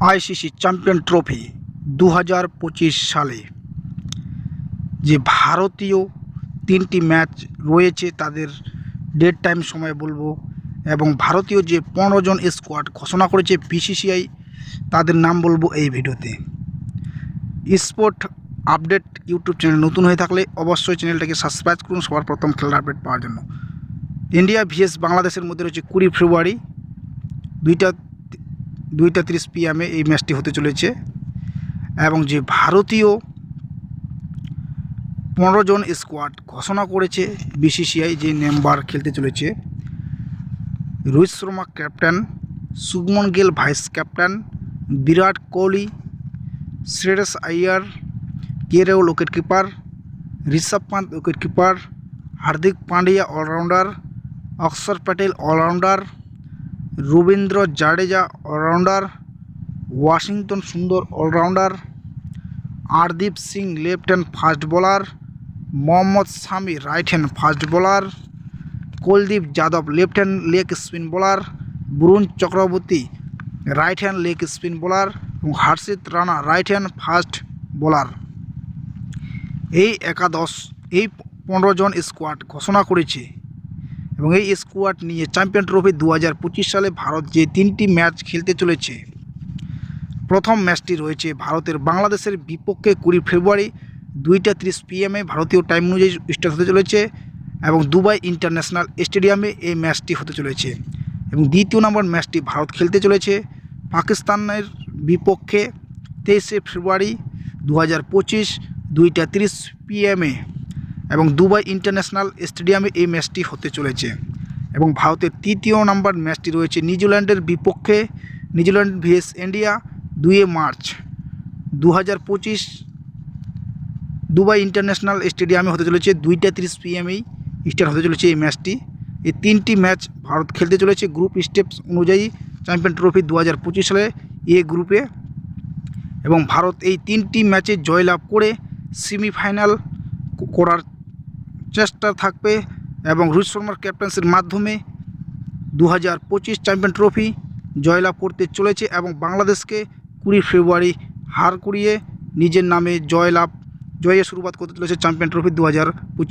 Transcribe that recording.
ICC champion trophy দু হাজার পঁচিশ সালে। যে ভারতীয় তিনটি ম্যাচ রয়েছে, তাদের ডেট টাইম সময় বলব এবং ভারতীয় যে পনেরো জন স্কোয়াড ঘোষণা করেছে বিসিসিআই তাদের নাম বলব এই ভিডিওতে। স্পোর্ট আপডেট ইউটিউব চ্যানেল নতুন হয়ে থাকলে অবশ্যই চ্যানেলটাকে সাবস্ক্রাইব করুন, সবার প্রথম খেলার আপডেট পাওয়ার জন্য। ইন্ডিয়া ভিএস বাংলাদেশের মধ্যে রয়েছে কুড়ি ফেব্রুয়ারি। দুইটা দুইটা তিরিশ পিএমে এই ম্যাচটি হতে চলেছে এবং যে ভারতীয় পনেরো জন স্কোয়াড ঘোষণা করেছে বিসিসিআই যে মেম্বার খেলতে চলেছে। Rohit Sharma captain Shubman Gill vice captain Virat Kohli, Shreyas Iyer K Rahul wicket keeper Rishabh Pant wicket keeper Hardik Pandya allrounder Axar Patel allrounder Ravindra Jadeja allrounder, Washington Sundar allrounder, Arshdeep Singh left hand fast bowler, Mohammed Shami right hand fast bowler, Kuldeep Yadav left hand leg spin bowler, Varun Chakravarthy right hand leg spin bowler এবং Harshit Rana right hand fast bowler. এই একাদশ, এই পনেরো জন squad ঘোষণা করেছে। এবং এই squad নিয়ে চ্যাম্পিয়ন ট্রফি দু হাজার পঁচিশ সালে ভারত যে তিনটি ম্যাচ খেলতে চলেছে, প্রথম ম্যাচটি রয়েছে ভারতের বাংলাদেশের বিপক্ষে কুড়ি ফেব্রুয়ারি দুইটা তিরিশ পিএমে ভারতীয় টাইম অনুযায়ী স্টার্ট হতে চলেছে এবং দুবাই ইন্টারন্যাশনাল স্টেডিয়ামে এই ম্যাচটি হতে চলেছে। এবং দ্বিতীয় নম্বর ম্যাচটি ভারত খেলতে চলেছে পাকিস্তানের বিপক্ষে তেইশে ফেব্রুয়ারি দু হাজার পঁচিশ দুইটা তিরিশ পিএমে এবং দুবাই ইন্টারন্যাশনাল স্টেডিয়ামে এই ম্যাচটি হতে চলেছে। এবং ভারতের তৃতীয় নাম্বার ম্যাচটি রয়েছে নিউজিল্যান্ডের বিপক্ষে। নিউজিল্যান্ড ভিএস ইন্ডিয়া দুয়ে মার্চ। দু হাজার পঁচিশ দুবাই ইন্টারন্যাশনাল স্টেডিয়ামে হতে চলেছে, দুইটা তিরিশ পিএমেই স্টার্ট হতে চলেছে এই ম্যাচটি। এই তিনটি ম্যাচ ভারত খেলতে চলেছে। গ্রুপ স্টেপস অনুযায়ী চ্যাম্পিয়ন ট্রফি দু হাজার পঁচিশ সালে এ গ্রুপে এবং ভারত এই তিনটি ম্যাচে জয়লাভ করে সেমিফাইনাল করার চেষ্টা থাকবে এবং রোহিত শর্মার ক্যাপ্টেন্সির মাধ্যমে দু হাজার পঁচিশ চ্যাম্পিয়ন ট্রফি জয়লাভ করতে চলেছে এবং বাংলাদেশকে কুড়ি ফেব্রুয়ারি হার করিয়ে নিজের নামে জয়লাভ, জয়ের শুরুয়াত করতে চলেছে চ্যাম্পিয়ন ট্রফি দু হাজার পঁচিশ।